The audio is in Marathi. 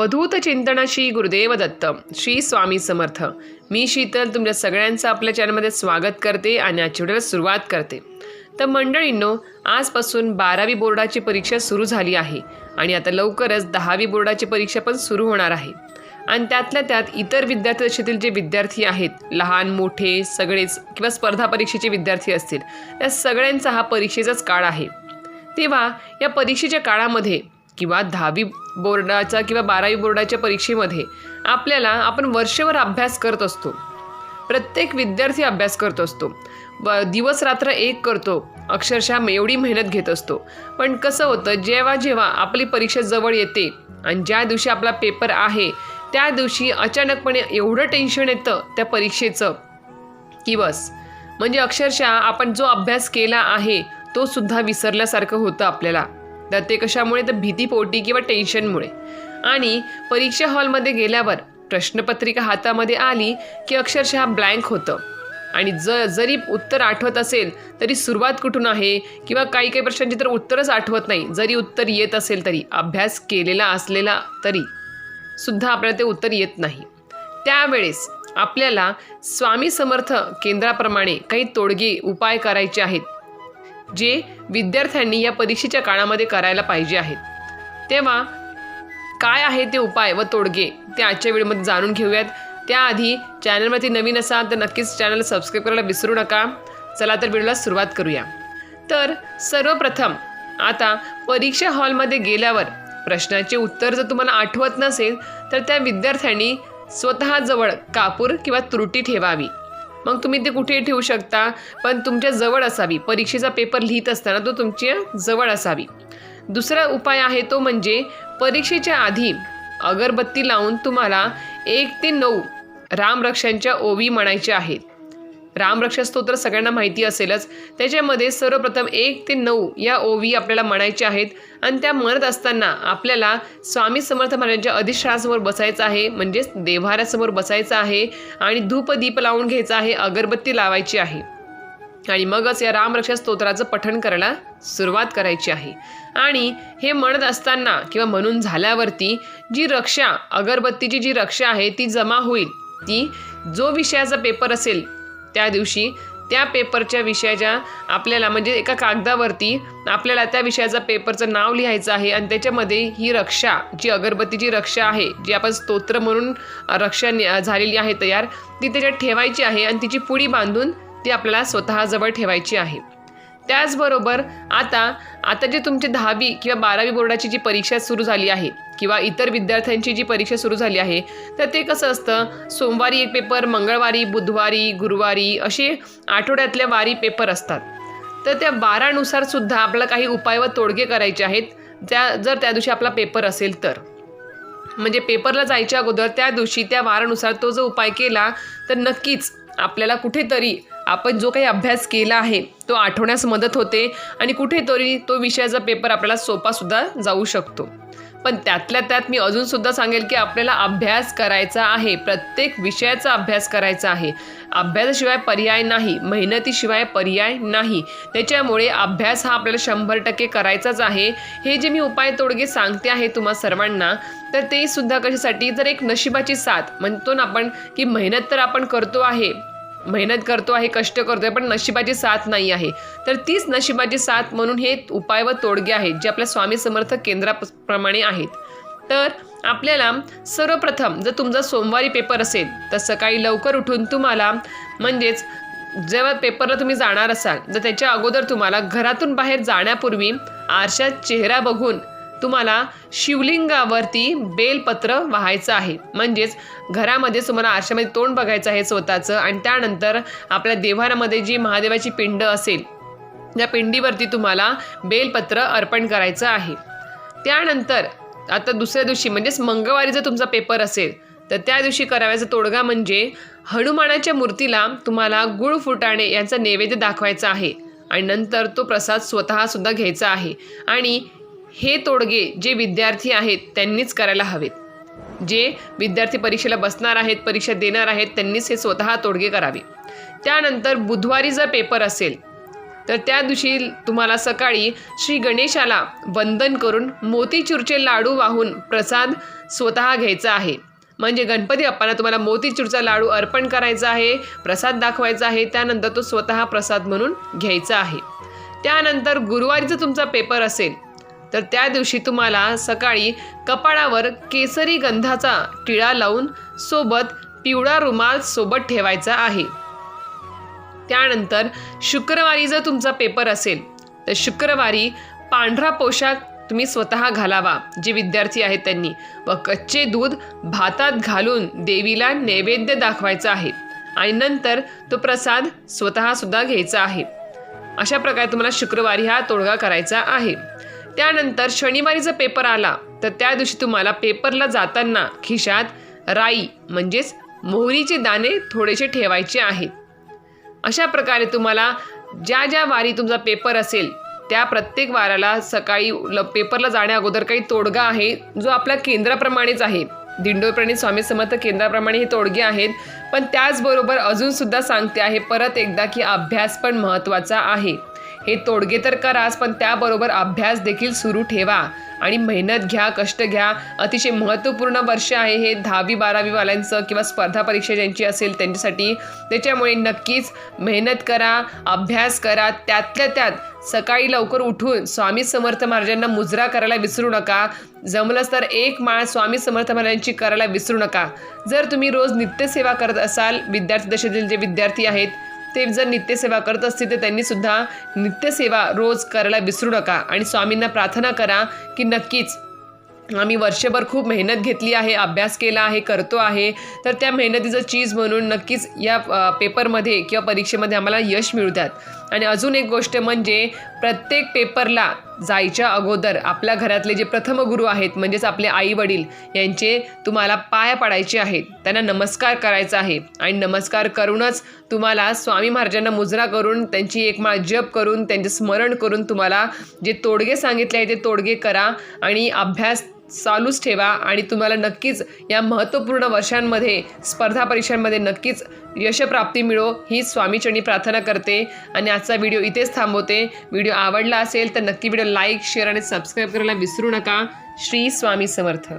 अवधूत चिंतनाशी गुरुदेव दत्त. श्री स्वामी समर्थ. मी शीतल तुमच्या सगळ्यांचं आपल्या चॅनलमध्ये स्वागत करते आणि आजच्या व्हिडिओला सुरुवात करते. तर मंडळींनो आजपासून बारावी बोर्डाची परीक्षा सुरू झाली आहे आणि आता लवकरच दहावी बोर्डाची परीक्षा पण सुरू होणार आहे. आणि त्यातल्या त्यात इतर विद्यार्थी दशेतील जे विद्यार्थी आहेत लहान मोठे सगळेच किंवा स्पर्धा परीक्षेचे विद्यार्थी असतील त्या सगळ्यांचा हा परीक्षेचाच काळ आहे. तेव्हा या परीक्षेच्या काळामध्ये किंवा दहावी बोर्डाचा किंवा बारावी बोर्डाच्या परीक्षेमध्ये आपल्याला आपण वर्षभर अभ्यास करत असतो. प्रत्येक विद्यार्थी अभ्यास करत असतो. व दिवस रात्र एक करतो. अक्षरशः एवढी मेहनत घेत असतो. पण कसं होतं जेव्हा जेव्हा आपली परीक्षा जवळ येते आणि ज्या दिवशी आपला पेपर आहे त्या दिवशी अचानकपणे एवढं टेन्शन येतं त्या परीक्षेचं की बस. म्हणजे अक्षरशः आपण जो अभ्यास केला आहे तो सुद्धा विसरल्यासारखं होतं आपल्याला. तर ते कशामुळे? तर भीतीपोटी किंवा टेन्शनमुळे आणि परीक्षा हॉलमध्ये गेल्यावर प्रश्नपत्रिका हातामध्ये आली की अक्षरशः ब्लँक होतं. आणि ज जरी उत्तर आठवत असेल तरी सुरुवात कुठून आहे? किंवा काही काही प्रश्नांची तर उत्तरच आठवत नाही. जरी उत्तर येत असेल तरी अभ्यास केलेला असलेला तरी सुद्धा आपल्याला ते उत्तर येत नाही. त्यावेळेस आपल्याला स्वामी समर्थ केंद्राप्रमाणे काही तोडगे उपाय करायचे आहेत. जे विद्यार्थ्यांनी या परीक्षेच्या काळामध्ये करायला पाहिजे आहेत. तेव्हा काय आहे ते उपाय व तोडगे ते आजच्या व्हिडिओमध्ये जाणून घेऊयात. त्याआधी चॅनलवरती नवीन असाल तर नक्कीच चॅनल सबस्क्राईब करायला विसरू नका. चला तर व्हिडिओला सुरुवात करूया. तर सर्वप्रथम आता परीक्षा हॉलमध्ये गेल्यावर प्रश्नाचे उत्तर जर तुम्हाला आठवत नसेल तर त्या विद्यार्थ्यांनी स्वतःजवळ कापूर किंवा त्रुटी ठेवावी. मग तुम्ही ते कुठेही ठेवू शकता? पण तुमच्या जवळ असावी. परीक्षेचा पेपर लिहित असताना तो तुमच्या जवळ असावी. दुसरा उपाय आहे तो म्हणजे परीक्षेच्या आधी अगरबत्ती लावून तुम्हाला एक ते नऊ रामरक्षांच्या ओवी म्हणायच्या आहेत. रामरक्षा स्तोत्र सगळ्यांना माहिती असेलच. त्याच्यामध्ये सर्वप्रथम एक ते नऊ या ओवी आपल्याला म्हणायच्या आहेत. आणि त्या म्हणत असताना आपल्याला स्वामी समर्थ महाराजांच्या अधिष्ठानासमोर बसायचं आहे. म्हणजेच देव्हाऱ्यासमोर बसायचं आहे आणि धूपदीप लावून घ्यायचा आहे अगरबत्ती लावायची आहे. आणि मगच या रामरक्षा स्तोत्राचं पठण करायला सुरुवात करायची आहे. आणि हे म्हणत असताना किंवा म्हणून झाल्यावरती जी रक्षा अगरबत्तीची जी रक्षा आहे ती जमा होईल. ती जो विषयाचा पेपर असेल त्या दिवशी त्या पेपरच्या विषयाच्या आपल्याला म्हणजे एका कागदावरती आपल्याला त्या विषयाचा पेपरचं नाव लिहायचं आहे आणि त्याच्यामध्ये ही रक्षा जी अगरबत्तीची रक्षा आहे जी आपण स्तोत्र म्हणून रक्षा झालेली आहे तयार ती त्याच्यात ठेवायची आहे आणि तिची पुडी बांधून ती आपल्याला स्वतःजवळ ठेवायची आहे. त्याचबरोबर आता आता जे तुमची दहावी किंवा बारावी बोर्डाची जी परीक्षा सुरू झाली आहे किंवा इतर विद्यार्थ्यांची जी परीक्षा सुरू झाली आहे तर ते कसं असतं? सोमवारी एक पेपर मंगळवारी बुधवारी गुरुवारी असे आठवड्यातल्या वारी पेपर असतात. तर त्या बारानुसार सुद्धा आपल्याला काही उपाय व तोडगे करायचे आहेत त्या जर त्या दिवशी आपला पेपर असेल तर. म्हणजे पेपरला जायच्या अगोदर त्या दिवशी त्या वारानुसार तो जो उपाय केला तर नक्कीच आपल्याला कुठेतरी आपण जो काही अभ्यास केला आहे तो आठवण्यास मदत होते आणि कुठेतरी तो विषयाचा पेपर आपल्याला सोपासुद्धा जाऊ शकतो. पण त्यातल्या त्यात मी अजूनसुद्धा सांगेल की आपल्याला अभ्यास करायचा आहे प्रत्येक विषयाचा अभ्यास करायचा आहे. अभ्यासाशिवाय पर्याय नाही मेहनतीशिवाय पर्याय नाही. त्याच्यामुळे अभ्यास हा आपल्याला शंभर टक्के करायचाच आहे. हे जे मी उपाय तोडगे सांगते आहे तुम्हा सर्वांना तर ते सुद्धा कशासाठी? जर एक नशिबाची साथ म्हणतो ना आपण की मेहनत तर आपण करतो आहे मेहनत करतो आहे कष्ट करतो आहे पण नशिबाची साथ नाही आहे. तर तीच नशिबाची साथ म्हणून हे उपाय व तोडगे आहेत जे आपल्या स्वामी समर्थ केंद्राप्रमाणे आहेत. तर आपल्याला सर्वप्रथम जर तुमचा सोमवारी पेपर असेल तर सकाळी लवकर उठून तुम्हाला म्हणजेच जेव्हा पेपरला तुम्ही जाणार असाल तर त्याच्या अगोदर तुम्हाला घरातून बाहेर जाण्यापूर्वी आरशात चेहरा बघून तुम्हाला शिवलिंगावरती बेलपत्र वाहायचं आहे. म्हणजेच घरामध्ये तुम्हाला आरशामध्ये तोंड बघायचं आहे स्वतःचं आणि त्यानंतर आपल्या देव्हारामध्ये जी महादेवाची पिंड असेल त्या पिंडीवरती तुम्हाला बेलपत्र अर्पण करायचं आहे. त्यानंतर आता दुसऱ्या दिवशी म्हणजेच मंगळवारी जर तुमचा पेपर असेल तर त्या दिवशी करावयाचा तोडगा म्हणजे हनुमानाच्या मूर्तीला तुम्हाला गुळ फुटाणे यांचा नैवेद्य दाखवायचा आहे आणि नंतर तो प्रसाद स्वतःसुद्धा घ्यायचा आहे. आणि हे तोडगे जे विद्यार्थी आहेत त्यांनीच करायला हवेत. जे विद्यार्थी परीक्षेला बसणार आहेत परीक्षा देणार आहेत त्यांनीच हे स्वतः तोडगे करावे. त्यानंतर बुधवारी जर पेपर असेल तर त्या दिवशी तुम्हाला सकाळी श्री गणेशाला वंदन करून मोतीचूरचे लाडू वाहून प्रसाद स्वतः घ्यायचा आहे. म्हणजे गणपती बाप्पांना तुम्हाला मोतीचूरचा लाडू अर्पण करायचा आहे प्रसाद दाखवायचा आहे त्यानंतर तो स्वतः प्रसाद म्हणून घ्यायचा आहे. त्यानंतर गुरुवारीचा तुमचा पेपर असेल तर त्या दिवशी तुम्हाला सकाळी कपाळावर केसरी गंधाचा टिळा लावून सोबत पिवळा रुमाल सोबत ठेवायचा आहे. त्यानंतर शुक्रवारी जर तुमचा पेपर असेल तर शुक्रवारी पांढरा पोशाख तुम्ही स्वतः घालावा जे विद्यार्थी आहेत त्यांनी. व कच्चे दूध भातात घालून देवीला नैवेद्य दाखवायचा आहे. आणि नंतर तो प्रसाद स्वतःसुद्धा घ्यायचा आहे. अशा प्रकारे तुम्हाला शुक्रवारी हा तोडगा करायचा आहे. त्यानंतर शनिवारी जर पेपर आला तर त्या दिवशी तुम्हाला पेपरला जाताना खिशात राई म्हणजेच मोहरीचे दाणे थोडेसे ठेवायचे आहेत. अशा प्रकारे तुम्हाला ज्या ज्या वारी तुमचा पेपर असेल त्या प्रत्येक वाराला सकाळी ल पेपरला जाण्या अगोदर काही तोडगा आहे जो आपल्या केंद्राप्रमाणेच आहे. दिंडोरप्रणित स्वामी समर्थ केंद्राप्रमाणे हे तोडगे आहेत पण त्याचबरोबर अजूनसुद्धा सांगते आहे परत एकदा की अभ्यास पण महत्त्वाचा आहे. हे तोडगे तर कराच पण त्याबरोबर अभ्यास देखील सुरू ठेवा. आणि मेहनत घ्या कष्ट घ्या. अतिशय महत्त्वपूर्ण वर्ष आहे हे. दहावी बारावीवाल्यांचं किंवा स्पर्धा परीक्षा ज्यांची असेल त्यांच्यासाठी. त्याच्यामुळे नक्कीच मेहनत करा अभ्यास करा. त्यातल्या त्यात सकाळी लवकर उठून स्वामी समर्थ महाराजांना मुजरा करायला विसरू नका. जमलंच तर एक माळ स्वामी समर्थ महाराजांची करायला विसरू नका. जर तुम्ही रोज नित्यसेवा करत असाल विद्यार्थी दशेतील जे विद्यार्थी आहेत ते जर नित्यसेवा करत असतील तर त्यांनी सुद्धा नित्यसेवा रोज करायला विसरू नका. आणि स्वामींना प्रार्थना करा की नक्कीच आम्ही वर्षभर खूप मेहनत घेतली आहे अभ्यास केला आहे करतो आहे. तर त्या मेहनतीचं चीज म्हणून नक्कीच या पेपरमध्ये किंवा परीक्षेमध्ये आम्हाला यश मिळू द्यात. आणि अजून एक गोष्ट म्हणजे प्रत्येक पेपरला जायच्या अगोदर आपल्या घरातले जे प्रथम गुरु आहेत म्हणजेच आपले आई वडील यांचे तुम्हाला पाया पडायचे आहेत. त्यांना नमस्कार करायचा आहे. आणि नमस्कार करूनच तुम्हाला स्वामी महाराजांना मुजरा करून त्यांची एक माळ जप करून त्यांचे स्मरण करून तुम्हाला जे तोडगे सांगितले आहे ते तोडगे करा. आणि अभ्यास चालूच ठेवा आणि तुम्हाला नक्कीच या महत्त्वपूर्ण वर्षांमध्ये स्पर्धा परीक्षांमध्ये नक्कीच यशप्राप्ती मिळो ही स्वामीचरणी प्रार्थना करते. आणि आजचा व्हिडिओ इथेच थांबवते. व्हिडिओ आवडला असेल तर नक्की व्हिडिओ लाईक शेअर आणि सबस्क्राईब करायला विसरू नका. श्री स्वामी समर्थ.